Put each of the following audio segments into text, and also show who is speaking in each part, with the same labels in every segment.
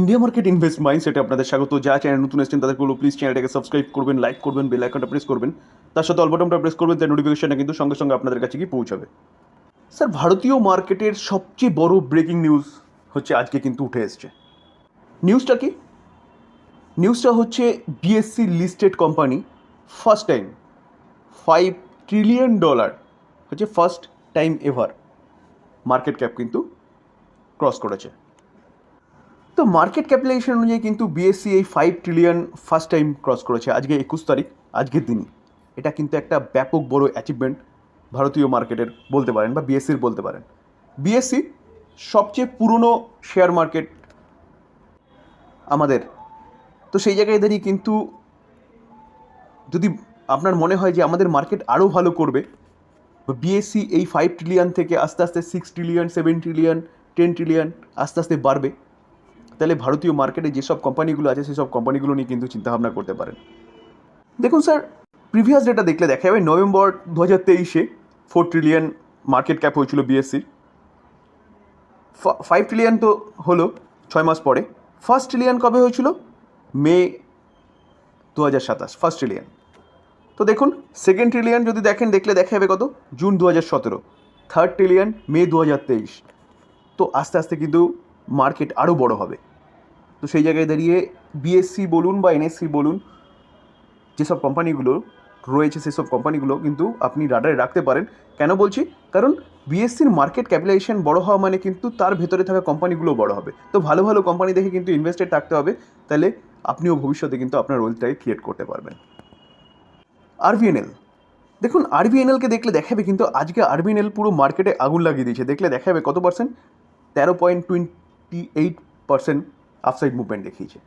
Speaker 1: India market invest মাইন্ডসেটে আপনাদের স্বাগত। যা চ্যানেল নতুন এসেছেন তাদেরগুলো প্লিজ চ্যানেলটাকে সাবস্ক্রাইব করবেন লাইক করবেন বেল আইকনটা প্রেস করবেন। তার সাথে অল্পটনটা প্রেস করবেন তার নোটিফিকেশনটা কিন্তু সঙ্গে সঙ্গে আপনাদের কাছে গিয়ে পৌঁছাবে। স্যার ভারতীয় মার্কেটের সবচেয়ে বড় ব্রেকিং নিউজ হচ্ছে আজকে কিন্তু উঠে এসছে। নিউজটা কি? নিউজটা হচ্ছে BSC listed company first time five trillion dollar হচ্ছে first time ever market cap কিন্তু ক্রস করেছে। তো মার্কেট ক্যাপিটালাইজেশন অনুযায়ী কিন্তু বিএসসি এই five trillion first time cross করেছে। আজকে একুশ তারিখ আজকের দিনই। এটা কিন্তু একটা ব্যাপক বড় অ্যাচিভমেন্ট ভারতীয় মার্কেটের বলতে পারেন বা বিএসসির বলতে পারেন। বিএসসি সবচেয়ে পুরনো শেয়ার মার্কেট আমাদের। তো সেই জায়গায় দাঁড়িয়ে কিন্তু যদি আপনার মনে হয় যে আমাদের মার্কেট আরও ভালো করবে বিএসসি এই ফাইভ ট্রিলিয়ন থেকে আস্তে আস্তে six trillion seven trillion ten trillion আস্তে আস্তে বাড়বে। তাহলে ভারতীয় মার্কেটে যেসব কোম্পানিগুলো আছে, সেসব কোম্পানিগুলো নিয়ে কিন্তু চিন্তাভাবনা করতে পারেন। দেখুন স্যার প্রিভিয়াস ডেটা দেখলে দেখা যাবে নভেম্বর দু হাজার তেইশে ফোর ট্রিলিয়ন মার্কেট ক্যাপ হয়েছিল বিএসসির ফাইভ ট্রিলিয়ন তো হলো ছয় মাস পরে। ফার্স্ট ট্রিলিয়ন কবে হয়েছিল? মে দু হাজার সাতাশ ফার্স্ট ট্রিলিয়ন তো দেখুন সেকেন্ড ট্রিলিয়ন যদি দেখেন, দেখলে দেখা যাবে কত? জুন দু হাজার সতেরো। থার্ড ট্রিলিয়ন মে দু হাজার তেইশ। তো আস্তে আস্তে কিন্তু মার্কেট আরও বড় হবে। তো সেই জায়গায় দাঁড়িয়ে বিএসসি বলুন বা এনএসসি বলুন, যেসব কোম্পানিগুলো রয়েছে সেসব কোম্পানিগুলো কিন্তু আপনি রাডারে রাখতে পারেন। কেন বলছি? কারণ বিএসসির মার্কেট ক্যাপিটালাইজেশন বড় হওয়া মানে কিন্তু তার ভেতরে থাকা কোম্পানিগুলো বড় হবে। তো ভালো ভালো কোম্পানি দেখে কিন্তু ইনভেস্টেড থাকতে হবে, তাহলে আপনিও ভবিষ্যতে কিন্তু আপনার ওয়েলথটাকে ক্রিয়েট করতে পারবেন। আরভিএনএল দেখুন আরভিএনএলকে দেখলে দেখাবে কিন্তু আজকে আরভিএনএল পুরো মার্কেটে আগুন লাগিয়ে দিয়েছে। দেখলে দেখাবে কত পার্সেন্ট তেরো point twenty eight percent upside movement দেখিয়েছে।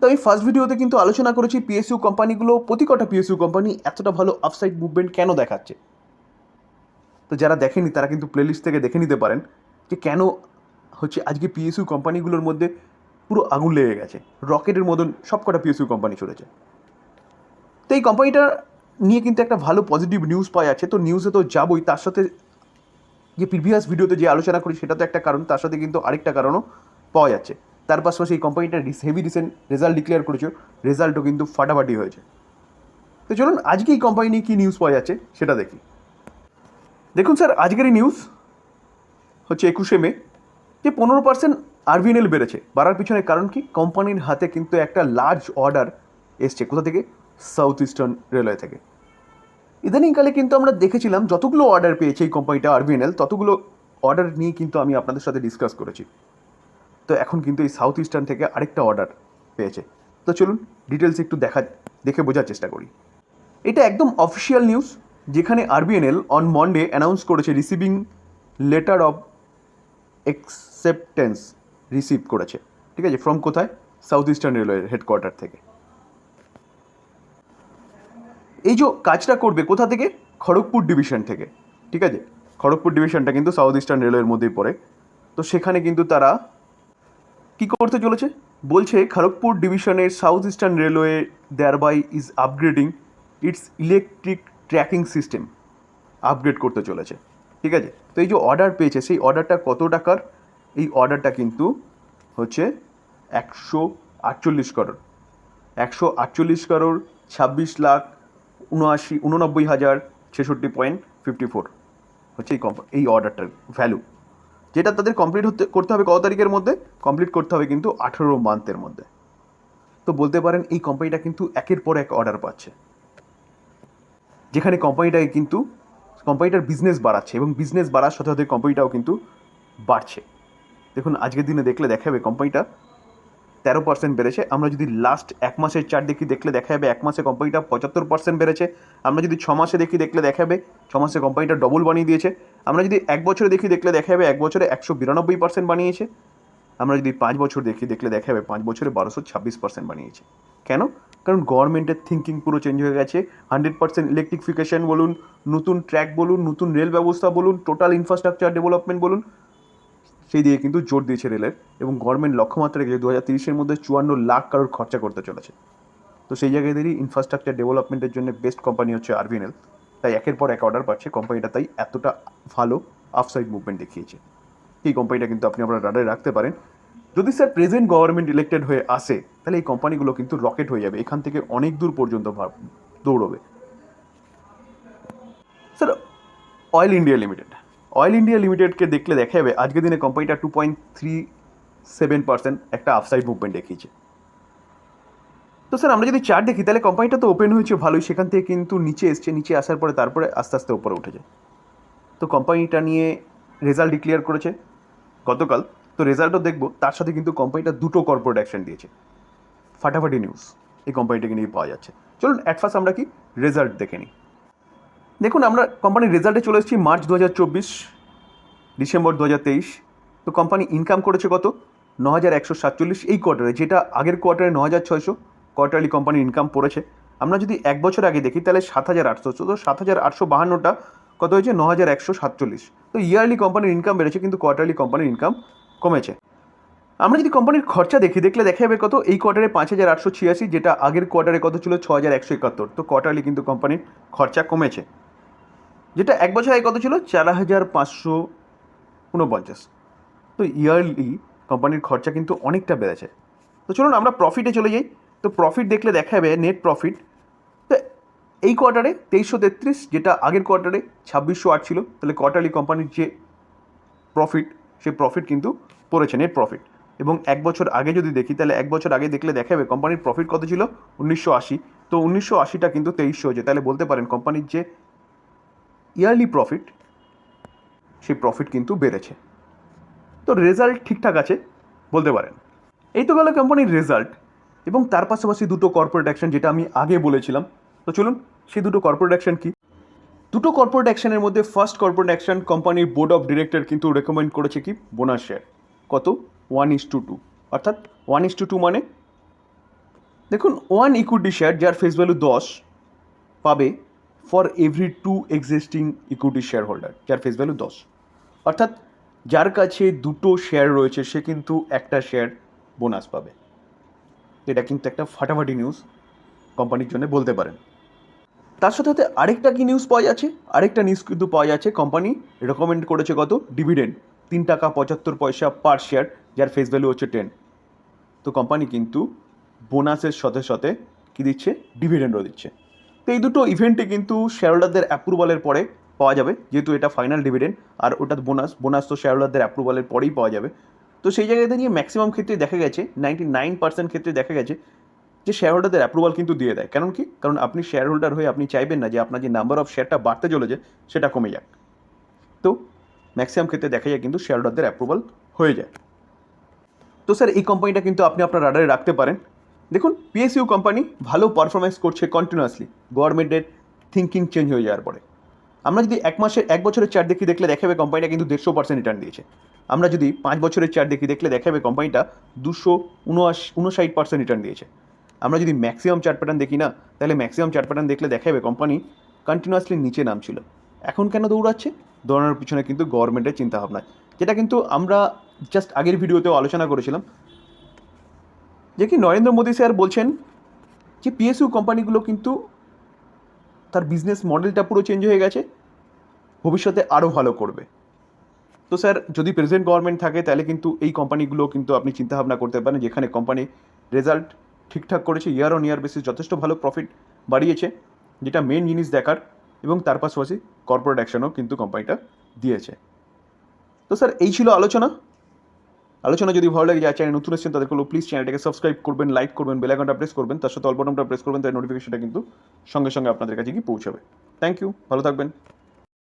Speaker 1: তো আমি ফার্স্ট ভিডিওতে কিন্তু আলোচনা করেছি পিএসইউ কোম্পানিগুলো প্রতি কটা পিএসইউ কোম্পানি এতটা ভালো আফসাইড মুভমেন্ট কেন দেখাচ্ছে? তো যারা দেখেনি, তারা কিন্তু প্লেলিস্ট থেকে দেখে নিতে পারেন যে কেন হচ্ছে আজকে পিএসইউ কোম্পানিগুলোর মধ্যে পুরো আগুন লেগে গেছে। রকেটের মতন সব কটা পিএসইউ কোম্পানি চলেছে। তো এই কোম্পানিটা নিয়ে কিন্তু একটা ভালো পজিটিভ নিউজ পাওয়া যাচ্ছে। তো নিউজে তো যাবই, তার সাথে যে প্রিভিয়াস ভিডিওতে যে আলোচনা করি সেটা তো একটা কারণ, তার সাথে কিন্তু আরেকটা কারণও পাওয়া যাচ্ছে। তার পাশাপাশি এই কোম্পানিটা হেভি রিসেন্ট রেজাল্ট ডিক্লেয়ার করেছে রেজাল্টও কিন্তু ফাটাফাটি হয়েছে। তো চলুন, আজকে এই কোম্পানি নিয়ে কী নিউজ পাওয়া যাচ্ছে সেটা দেখি। দেখুন স্যার আজকের এই নিউজ হচ্ছে একুশে মে, যে পনেরো পার্সেন্ট আরভিএনএল বেড়েছে। বাড়ার পিছনে কারণ কি? কোম্পানির হাতে কিন্তু একটা লার্জ অর্ডার এসছে। কোথা থেকে? সাউথ ইস্টার্ন রেলওয়ে থেকে। ইদানিংকালে কিন্তু আমরা দেখেছিলাম, যতগুলো অর্ডার পেয়েছে এই কোম্পানিটা আরভিএনএল, ততগুলো অর্ডার নিয়ে কিন্তু আমি আপনাদের সাথে ডিসকাস করেছি। তো এখন কিন্তু এই সাউথ ইস্টার্ন থেকে আরেকটা অর্ডার পেয়েছে। তো চলুন ডিটেলস একটু দেখা, দেখে বোঝার চেষ্টা করি। এটা একদম অফিসিয়াল নিউজ যেখানে আরবিএনএল অন মন্ডে অ্যানাউন্স করেছে receiving letter of acceptance receive করেছে। ঠিক আছে? ফ্রম কোথায়? সাউথ ইস্টার্ন রেলওয়ের হেডকোয়ার্টার থেকে। এই যে কাজটা করবে কোথা থেকে? খড়গপুর ডিভিশন থেকে। ঠিক আছে? খড়গপুর ডিভিশনটা কিন্তু সাউথ ইস্টার্ন রেলওয়ের মধ্যেই পড়ে। তো সেখানে কিন্তু তারা কি করতে চলেছে? বলছে, খড়গপুর ডিভিশনের south eastern railway thereby is upgrading its electric tracking system upgrade করতে চলেছে। ঠিক আছে? তো এই যে অর্ডার পেয়েছে, সেই অর্ডারটা কত টাকার? এই অর্ডারটা কিন্তু হচ্ছে একশো আটচল্লিশ করোড় একশো আটচল্লিশ করোড় ছাব্বিশ লাখ উনআশি, উননব্বই হাজার ছেষট্টি পয়েন্ট ফিফটি ফোর হচ্ছে এই কম্প এই অর্ডারটার ভ্যালু যেটা তাদের কমপ্লিট হতে করতে হবে কত তারিখের মধ্যে? কমপ্লিট করতে হবে কিন্তু আঠেরো মান্থের মধ্যে। তো বলতে পারেন এই কোম্পানিটা কিন্তু একের পর এক অর্ডার পাচ্ছে। যেখানে কোম্পানিটাকে কিন্তু কোম্পানিটার বিজনেস বাড়াচ্ছে এবং বিজনেস বাড়ার সাথে সাথে কোম্পানিটাও কিন্তু বাড়ছে। দেখুন, আজকের দিনে দেখলে দেখাবে কোম্পানিটা তেরো পার্সেন্ট বেড়েছে। আমরা যদি লাস্ট এক মাসের চার দেখি, দেখলে দেখা যাবে এক মাসে কোম্পানিটা পঁচাত্তর পার্সেন্ট বেড়েছে। আমরা যদি ছ মাসে দেখি, দেখলে দেখা যাবে ছ মাসে কোম্পানিটা ডবল বানিয়ে দিয়েছে। আমরা যদি এক বছরে দেখি, দেখলে দেখা যাবে এক বছরে একশো বিরানব্বই পার্সেন্ট বানিয়েছে। আমরা যদি পাঁচ বছর দেখি, দেখলে দেখা যাবে পাঁচ বছরে বারোশো ছাব্বিশ পার্সেন্ট বানিয়েছে। কেন? কারণ গভর্নমেন্টের থিঙ্কিং পুরো চেঞ্জ হয়ে গেছে। হান্ড্রেড পার্সেন্ট ইলেকট্রিফিকেশন বলুন, নতুন ট্র্যাক বলুন, নতুন রেল ব্যবস্থা বলুন টোটাল ইনফ্রাস্ট্রাকচার ডেভেলপমেন্ট বলুন সেই দিকে কিন্তু জোর দিয়েছে রেলের এবং গভর্নমেন্ট লক্ষ্যমাত্রা রেখেছে দু হাজার তিরিশের মধ্যে চুয়ান্ন লাখ কারোর খরচা করতে চলেছে। তো সেই জায়গায় দাঁড়িয়ে ইনফ্রাস্ট্রাকচার ডেভেলপমেন্টের জন্য বেস্ট কোম্পানি হচ্ছে আরভিএনএল তাই একের পর এক অর্ডার পাচ্ছে। কোম্পানিটা তাই এতটা ভালো আফসাইড মুভমেন্ট দেখিয়েছে। এই কোম্পানিটা কিন্তু আপনি আপনার রাডারে রাখতে পারেন। যদি স্যার প্রেজেন্ট গভর্নমেন্ট ইলেক্টেড হয়ে আসে, তাহলে এই কোম্পানিগুলো কিন্তু রকেট হয়ে যাবে। এখান থেকে অনেক দূর পর্যন্ত দৌড়বে। Sir oil India limited oil India লিমিটেডকে দেখলে দেখা যাবে আজকের দিনে কোম্পানিটা two point three seven percent একটা আপসাইড মুভমেন্ট দেখিয়েছে। তো স্যার, আমরা যদি চার্ট দেখি, তাহলে কোম্পানিটা তো ওপেন হয়েছে, ভালোই। সেখান থেকে কিন্তু নিচে এসছে, নিচে আসার পরে তারপরে আস্তে আস্তে উপরে উঠেছে তো কোম্পানিটা নিয়ে রেজাল্ট ডিক্লেয়ার করেছে গতকাল। তো রেজাল্টও দেখব, তার সাথে কিন্তু কোম্পানিটা দুটো কর্পোরেট অ্যাকশন দিয়েছে। ফাটাফাটি নিউজ এই কোম্পানিটাকে নিয়ে পাওয়া যাচ্ছে। চলুন অ্যাট ফার্স্ট আমরা কি রেজাল্ট দেখে নিই। দেখুন, আমরা কোম্পানির রেজাল্টে চলে এসেছি মার্চ দু হাজার চব্বিশ ডিসেম্বর দু হাজার তেইশ। তো কোম্পানি ইনকাম করেছে কত? ন হাজার একশো সাতচল্লিশ, এই কোয়ার্টারে যেটা আগের কোয়ার্টারে ন হাজার ছয়শো কোয়ার্টারলি কোম্পানির ইনকাম পড়েছে। আমরা যদি এক বছর আগে দেখি, তাহলে সাত হাজার আটশো। তো সাত হাজার আটশো বাহান্নটা, কত হয়েছে? ন হাজার একশো সাতচল্লিশ। তো ইয়ারলি কোম্পানির ইনকাম বেড়েছে, কিন্তু কোয়ার্টারলি কোম্পানির ইনকাম কমেছে। আমরা যদি কোম্পানির খরচা দেখি, দেখলে দেখা যাবে কত? এই কোয়ার্টারে পাঁচ হাজার আটশো ছিয়াশি, যেটা আগের কোয়ার্টারে কত ছিল? ছ হাজার একশো একাত্তর। তো কোয়ার্টারলি কিন্তু কোম্পানির খরচা কমেছে। যেটা এক বছর আগে কত ছিল? চার হাজার পাঁচশো উনপঞ্চাশ। তো ইয়ারলি কোম্পানির খরচা কিন্তু অনেকটা বেড়েছে। তো চলুন আমরা প্রফিটে চলে যাই। তো প্রফিট দেখলে দেখা যাবে নেট প্রফিট তো এই কোয়ার্টারে তেইশশো তেত্রিশ, যেটা আগের কোয়ার্টারে ছাব্বিশশো আট ছিল, তাহলে কোয়ার্টারলি কোম্পানির যে প্রফিট সেই প্রফিট কিন্তু পড়েছে নেট প্রফিট এবং এক বছর আগে যদি দেখি, তাহলে এক বছর আগে দেখলে দেখা যাবে কোম্পানির প্রফিট কত ছিল? উনিশশো আশি। তো উনিশশো আশিটা কিন্তু তেইশশো হয়েছে। তাহলে বলতে পারেন কোম্পানির যে ইয়ারলি প্রফিট, সেই প্রফিট কিন্তু বেড়েছে। তো রেজাল্ট ঠিকঠাক আছে বলতে পারেন। এই তো গেল কোম্পানির রেজাল্ট এবং তার পাশাপাশি দুটো কর্পোরেট অ্যাকশন যেটা আমি আগে বলেছিলাম। তো চলুন, সেই দুটো কর্পোরেট অ্যাকশন কি? দুটো কর্পোরেট অ্যাকশনের মধ্যে ফার্স্ট কর্পোরেট অ্যাকশন কোম্পানির বোর্ড অফ ডিরেক্টর কিন্তু রেকমেন্ড করেছে কি? বোনাস শেয়ার কত? ওয়ান ইস টু টু অর্থাৎ ওয়ান ইস টু টু মানে দেখুন ওয়ান ইকুইটি শেয়ার যার ফেস ভ্যালু দশ, পাবে for every two existing equity share holder যার ফেস ভ্যালু দশ। অর্থাৎ যার কাছে দুটো শেয়ার রয়েছে, সে কিন্তু একটা শেয়ার বোনাস পাবে। এটা কিন্তু একটা ফাটাফাটি নিউজ কোম্পানির জন্য বলতে পারেন। তার সাথে সাথে আরেকটা কি নিউজ পাওয়া যাচ্ছে? আরেকটা নিউজ কিন্তু পাওয়া যাচ্ছে কোম্পানি রেকমেন্ড করেছে কত? ডিভিডেন্ড তিন টাকা পঁচাত্তর পয়সা পার শেয়ার যার ফেস ভ্যালু হচ্ছে টেন তো কোম্পানি কিন্তু বোনাসের সাথে সাথে কী দিচ্ছে? ডিভিডেন্ডও দিচ্ছে। তো এই দুটো ইভেন্টে কিন্তু শেয়ার হোল্ডারদের অ্যাপ্রুভালের পরে পাওয়া যাবে, যেহেতু এটা ফাইনাল ডিভিডেন্ড আর ওটা বোনাস বোনাস তো শেয়ার হোল্ডারদের অ্যাপ্রুভালের পরেই পাওয়া যাবে। তো সেই জায়গায় দাঁড়িয়ে ম্যাক্সিমাম ক্ষেত্রে দেখা গেছে নাইনটি নাইন পার্সেন্ট ক্ষেত্রে দেখা গেছে যে শেয়ার হোল্ডারদের অ্যাপ্রুভাল কিন্তু দিয়ে দেয়। কারণ কি? কারণ আপনি শেয়ার হোল্ডার হয়ে আপনি চাইবেন না যে আপনার যে নাম্বার অফ শেয়ারটা বাড়তে চলেছে, সেটা কমে যাক। তো ম্যাক্সিমাম ক্ষেত্রে দেখা যায় কিন্তু শেয়ার হোল্ডারদের অ্যাপ্রুভাল হয়ে যায়। তো স্যার এই কোম্পানিটা কিন্তু আপনি আপনার রাডারে রাখতে পারেন। দেখুন পিএসইউ কোম্পানি ভালো পারফরমেন্স করছে কন্টিনিউয়াসলি গভর্নমেন্টের থিঙ্কিং চেঞ্জ হয়ে যাওয়ার পরে। আমরা যদি এক মাসের এক বছরের চার দেখি, দেখলে দেখাবে কোম্পানিটা কিন্তু দেড়শো পার্সেন্ট রিটার্ন দিয়েছে। আমরা যদি পাঁচ বছরের চার দেখি, দেখলে দেখাবে কোম্পানিটা দুশো উনআশি, উনষাট পার্সেন্ট রিটার্ন দিয়েছে। আমরা যদি ম্যাক্সিমাম চার্ট প্যাটার্ন দেখি না, তাহলে ম্যাক্সিমাম চার্ট প্যাটার্ন দেখলে দেখাবে কোম্পানি কন্টিনিউয়াসলি নিচে নামছিল। এখন কেন দৌড়াচ্ছে? দৌড়ানোর পিছনে কিন্তু গভর্নমেন্টের চিন্তাভাবনা। যেটা কিন্তু আমরা জাস্ট আগের ভিডিওতেও আলোচনা করেছিলাম যে কি নরেন্দ্র মোদী স্যার বলছেন যে পিএসইউ কোম্পানিগুলো কিন্তু তার বিজনেস মডেলটা পুরো চেঞ্জ হয়ে গেছে, ভবিষ্যতে আরও ভালো করবে। তো স্যার, যদি প্রেজেন্ট গভর্নমেন্ট থাকে, তাহলে কিন্তু এই কোম্পানিগুলো কিন্তু আপনি চিন্তাভাবনা করতে পারেন, যেখানে কোম্পানি রেজাল্ট ঠিকঠাক করেছে ইয়ার অন ইয়ার বেসিস যথেষ্ট ভালো প্রফিট বাড়িয়েছে, যেটা মেন জিনিস দেখার, এবং তার পাশাপাশি কর্পোরেট অ্যাকশনও কিন্তু কোম্পানিটা দিয়েছে। তো স্যার, এই ছিল আলোচনা। আলোচনা যদি ভালো লাগে যায় চ্যানেল নতুন এসেছেন তাদের হলো প্লিজ চ্যানেলটাকে সাবস্ক্রাইব করবেন লাইক করবেন বেল আইকনটা প্রেস করবেন। তার সাথে অল্প প্রেস করবেন তার নোটিফিকেশনটা কিন্তু সঙ্গে সঙ্গে আপনাদের কাছে গিয়ে পৌঁছাবে। থ্যাংক ইউ ভালো থাকবেন।